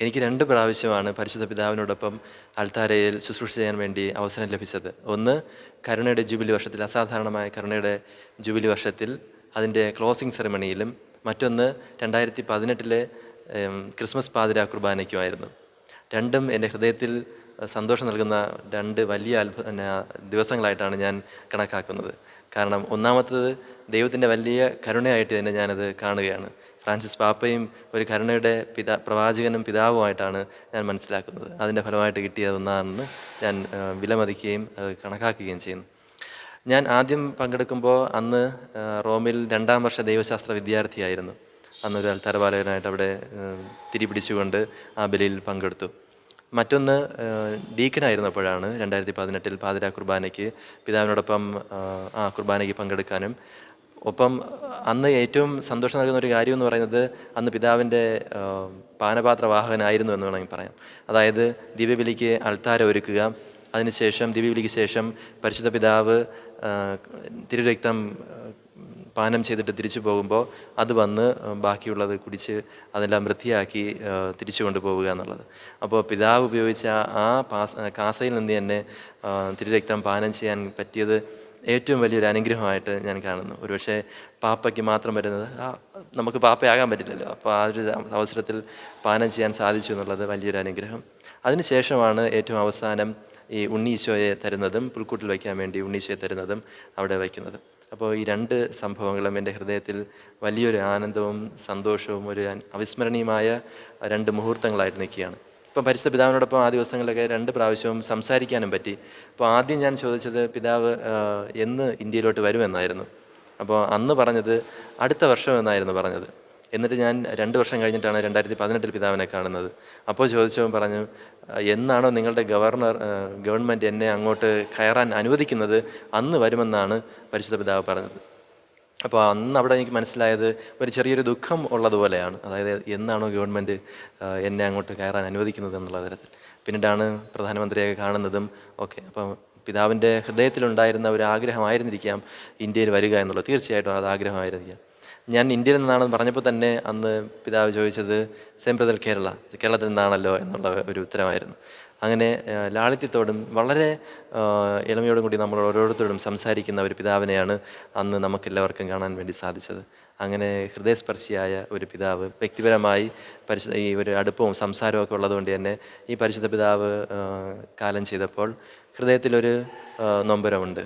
എനിക്ക് രണ്ട് പ്രാവശ്യമാണ് പരിശുദ്ധ പിതാവിനോടൊപ്പം അൾത്താരയിൽ ശുശ്രൂഷ ചെയ്യാൻ വേണ്ടി അവസരം ലഭിച്ചത്. ഒന്ന് കരുണയുടെ ജൂബിലി വർഷത്തിൽ അസാധാരണമായ കരുണയുടെ ജൂബിലി വർഷത്തിൽ അതിന്റെ ക്ലോസിംഗ് സെറമണിയിലും. മറ്റൊന്ന് രണ്ടായിരത്തി പതിനെട്ടിലെ ക്രിസ്മസ് പാതിര കുർബാനയ്ക്കുമായിരുന്നു. രണ്ടും എന്റെ ഹൃദയത്തിൽ സന്തോഷം നൽകുന്ന രണ്ട് വലിയ അത്ഭുത ദിവസങ്ങളായിട്ടാണ് ഞാൻ കണക്കാക്കുന്നത്. കാരണം ഒന്നാമത്തത് ദൈവത്തിന്റെ വലിയ കരുണയായിട്ട് തന്നെ ഞാനത് കാണുകയാണ്. ഫ്രാൻസിസ് പാപ്പയും ഒരു കരുണയുടെ പിതാ പ്രവാചകനും പിതാവുമായിട്ടാണ് ഞാൻ മനസ്സിലാക്കുന്നത്. അതിന്റെ ഫലമായിട്ട് കിട്ടിയത് ഒന്നാണെന്ന് ഞാൻ വിലമതിക്കുകയും അത് കണക്കാക്കുകയും ചെയ്യുന്നു. ഞാൻ ആദ്യം പങ്കെടുക്കുമ്പോൾ അന്ന് റോമിൽ രണ്ടാം വർഷ ദൈവശാസ്ത്ര വിദ്യാർത്ഥിയായിരുന്നു. അന്നൊരു അൽത്താരപാലകനായിട്ട് അവിടെ തിരിപിടിച്ചുകൊണ്ട് ആ ബലിയിൽ പങ്കെടുത്തു. മറ്റൊന്ന് ഡീക്കനായിരുന്നപ്പോഴാണ് രണ്ടായിരത്തി പതിനെട്ടിൽ പാതിര കുർബാനയ്ക്ക് പിതാവിനോടൊപ്പം ആ കുർബാനയ്ക്ക് പങ്കെടുക്കാനും ഒപ്പം അന്ന് ഏറ്റവും സന്തോഷം നൽകുന്ന ഒരു കാര്യം എന്ന് പറയുന്നത് അന്ന് പിതാവിന്റെ പാനപാത്രവാഹകനായിരുന്നു എന്ന് വേണമെങ്കിൽ പറയാം. അതായത് ദിവ്യബലിക്ക് അൾത്താര ഒരുക്കുക. അതിനുശേഷം ദിവ്യബലിക്ക് ശേഷം പരിശുദ്ധ പിതാവ് തിരുരക്തം പാനം ചെയ്തിട്ട് തിരിച്ചു പോകുമ്പോൾ അത് വന്ന് ബാക്കിയുള്ളത് കുടിച്ച് അതെല്ലാം വൃത്തിയാക്കി തിരിച്ചു കൊണ്ടുപോവുക എന്നുള്ളത്. അപ്പോൾ പിതാവ് ഉപയോഗിച്ച ആ പാസ് കാസയിൽ നിന്ന് തന്നെ തിരുരക്തം പാനം ചെയ്യാൻ പറ്റിയത് ഏറ്റവും വലിയൊരു അനുഗ്രഹമായിട്ട് ഞാൻ കാണുന്നു. ഒരുപക്ഷെ പാപ്പയ്ക്ക് മാത്രം വരുന്നത് നമുക്ക് പാപ്പയാകാൻ പറ്റില്ലല്ലോ. അപ്പോൾ ആ ഒരു അവസരത്തിൽ പാനം ചെയ്യാൻ സാധിച്ചു എന്നുള്ളത് വലിയൊരു അനുഗ്രഹം. അതിനുശേഷമാണ് ഏറ്റവും അവസാനം ഈ ഉണ്ണീശോയെ തരുന്നതും പുൽക്കൂട്ടിൽ വയ്ക്കാൻ വേണ്ടി ഉണ്ണീശോയെ തരുന്നതും അവിടെ വയ്ക്കുന്നതും. അപ്പോൾ ഈ രണ്ട് സംഭവങ്ങളും എന്റെ ഹൃദയത്തിൽ വലിയൊരു ആനന്ദവും സന്തോഷവും ഒരു അവിസ്മരണീയമായ രണ്ട് മുഹൂർത്തങ്ങളായിട്ട് നിൽക്കുകയാണ്. ഇപ്പം പരിശുദ്ധ പിതാവിനോടൊപ്പം ആ ദിവസങ്ങളിലൊക്കെ രണ്ട് പ്രാവശ്യവും സംസാരിക്കാനും പറ്റി. അപ്പോൾ ആദ്യം ഞാൻ ചോദിച്ചത് പിതാവ് എന്ന് ഇന്ത്യയിലോട്ട് വരുമെന്നായിരുന്നു. അപ്പോൾ അന്ന് പറഞ്ഞത് അടുത്ത വർഷം എന്നായിരുന്നു പറഞ്ഞത്. എന്നിട്ട് ഞാൻ രണ്ട് വർഷം കഴിഞ്ഞിട്ടാണ് രണ്ടായിരത്തി പതിനെട്ടിൽ പിതാവിനെ കാണുന്നത്. അപ്പോൾ ചോദിച്ചവൻ പറഞ്ഞു "ആ, എന്നാണോ നിങ്ങളുടെ ഗവർണർ ഗവൺമെന്റ് എന്നെ അങ്ങോട്ട് കയറാൻ അനുവദിക്കുന്നത്? അന്ന് വരുമെന്നാണ് പരിശുദ്ധ പിതാവ് പറഞ്ഞത്. അപ്പോൾ അന്ന് അവിടെ എനിക്ക് മനസ്സിലായത് ഒരു ചെറിയൊരു ദുഃഖം ഉള്ളതുപോലെയാണ്. അതായത് എന്നാണോ ഗവൺമെന്റ് എന്നെ അങ്ങോട്ട് കയറാൻ അനുവദിക്കുന്നത് എന്നുള്ള തരത്തിൽ. പിന്നീടാണ് പ്രധാനമന്ത്രിയെ കാണുന്നതും ഓക്കെ അപ്പം പിതാവിന്റെ ഹൃദയത്തിലുണ്ടായിരുന്ന ഒരു ആഗ്രഹമായിരുന്നിരിക്കാം ഇന്ത്യയിൽ വരിക എന്നുള്ളത്. തീർച്ചയായിട്ടും അത് ആഗ്രഹമായിരുന്നിരിക്കാം. ഞാൻ ഇന്ത്യയിൽ നിന്നാണെന്ന് പറഞ്ഞപ്പോൾ തന്നെ അന്ന് പിതാവ് ചോദിച്ചത് സെംപ്രതൽ കേരള കേരളത്തിൽ നിന്നാണല്ലോ എന്നുള്ള ഒരു ഉത്തരമായിരുന്നു. അങ്ങനെ ലാളിത്യത്തോടും വളരെ ഇളമയോടും കൂടി നമ്മൾ ഓരോരുത്തരോടും സംസാരിക്കുന്ന ഒരു പിതാവിനെയാണ് അന്ന് നമുക്കെല്ലാവർക്കും കാണാൻ വേണ്ടി സാധിച്ചത്. അങ്ങനെ ഹൃദയസ്പർശിയായ ഒരു പിതാവ് വ്യക്തിപരമായി പരിശുദ്ധ ഈ ഒരു അടുപ്പവും സംസാരവും ഒക്കെ ഉള്ളതുകൊണ്ട് തന്നെ ഈ പരിശുദ്ധ പിതാവ് കാലം ചെയ്തപ്പോൾ ഹൃദയത്തിലൊരു നൊമ്പരമുണ്ട്.